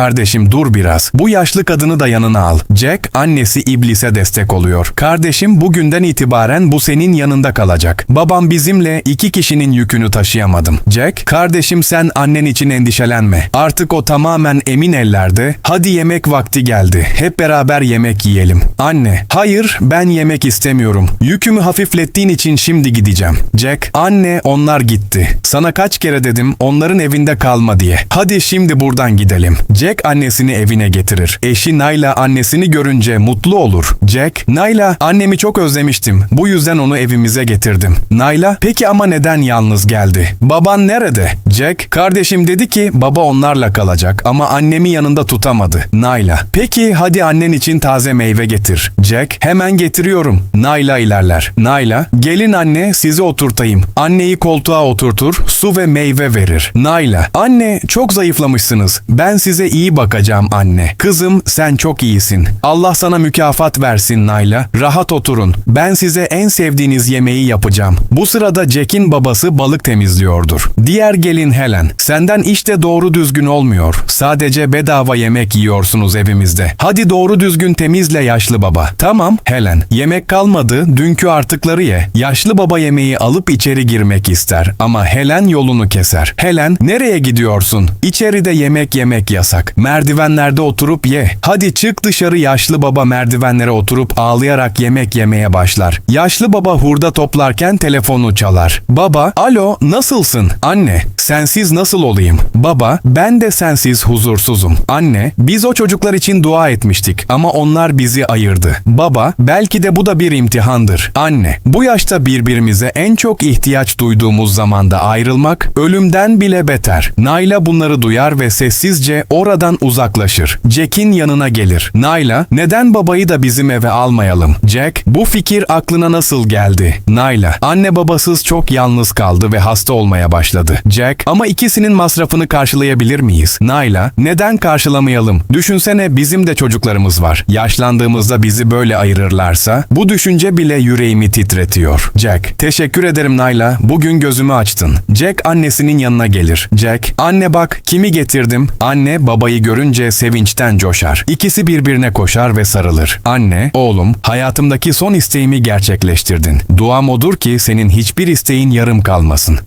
kardeşim dur biraz. Bu yaşlı kadını da yanına al. Jack annesi iblise destek oluyor. Kardeşim bugünden itibaren bu senin yanında kalacak. Babam bizimle iki kişinin yükünü taşıyamadım. Jack, kardeşim sen annen için endişelenme. Artık o tamamen emin ellerde. Hadi yemek vakti geldi. Hep beraber yemek yiyelim. Anne, hayır ben yemek istemiyorum. Yükümü hafiflettiğin için şimdi gideceğim. Jack, anne onlar gitti. Sana kaç kere dedim onların evinde kalma diye. Hadi şimdi buradan gidelim. Jack annesini evine getirir. Eşi Nayla annesini görünce mutlu olur. Jack, Nayla annemi çok özlemiştim. Bu yüzden onu evimize getirdim. Nayla, peki ama neden yalnız geldi? Baban nerede? Jack, kardeşim dedi ki baba onlarla kalacak ama annemi yanında tutamadı. Nayla, peki hadi annen için taze meyve getir. Jack, hemen getiriyorum. Nayla ilerler. Nayla, gelin anne sizi oturtayım. Anneyi koltuğa oturtur, su ve meyve verir. Nayla, anne çok zayıflamışsınız. Ben size iyi bakacağım anne. Kızım sen çok iyisin. Allah sana mükafat versin Nayla. Rahat oturun. Ben size en sevdiğiniz yemeği yapacağım. Bu sırada Jack'in babası balık temizliyordur. Diğer gelin Helen. Senden işte doğru düzgün olmuyor. Sadece bedava yemek yiyorsunuz evimizde. Hadi doğru düzgün temizle yaşlı baba. Tamam Helen. Yemek kalmadı. Dünkü artıkları ye. Yaşlı baba yemeği alıp içeri girmek ister. Ama Helen yolunu keser. Helen nereye gidiyorsun? İçeride yemek yemek yasak. Merdivenlerde oturup ye. Hadi çık dışarı yaşlı baba merdivenlere oturup ağlayarak yemek yemeye başlar. Yaşlı baba hurda toplarken telefonu çalar. Baba, alo nasılsın? Anne, sensiz nasıl olayım? Baba, ben de sensiz huzursuzum. Anne, biz o çocuklar için dua etmiştik ama onlar bizi ayırdı. Baba, belki de bu da bir imtihandır. Anne, bu yaşta birbirimize en çok ihtiyaç duyduğumuz zamanda ayrılmak ölümden bile beter. Nayla bunları duyar ve sessizce oradan uzaklaşır. Jack'in yanına gelir. Nayla, neden babayı da bizim eve almayalım? Jack, bu fikir aklına nasıl geldi? Nayla, anne babasız çok yalnız kaldı ve hasta olmaya başladı. Jack, ama ikisinin masrafını karşılayabilir miyiz? Nayla, neden karşılamayalım? Düşünsene bizim de çocuklarımız var. Yaşlandığımızda bizi böyle ayırırlarsa, bu düşünce bile yüreğimi titretiyor. Jack, teşekkür ederim Nayla, bugün gözümü açtın. Jack annesinin yanına gelir. Jack, anne bak kimi getirdim. Anne babayı görünce sevinçten coşar. İkisi birbirine koşar ve sarılır. Anne, oğlum, hayatımdaki son isteğimi gerçekleştirdin. Duam odur ki senin hiçbir isteğin yarım kalmasın.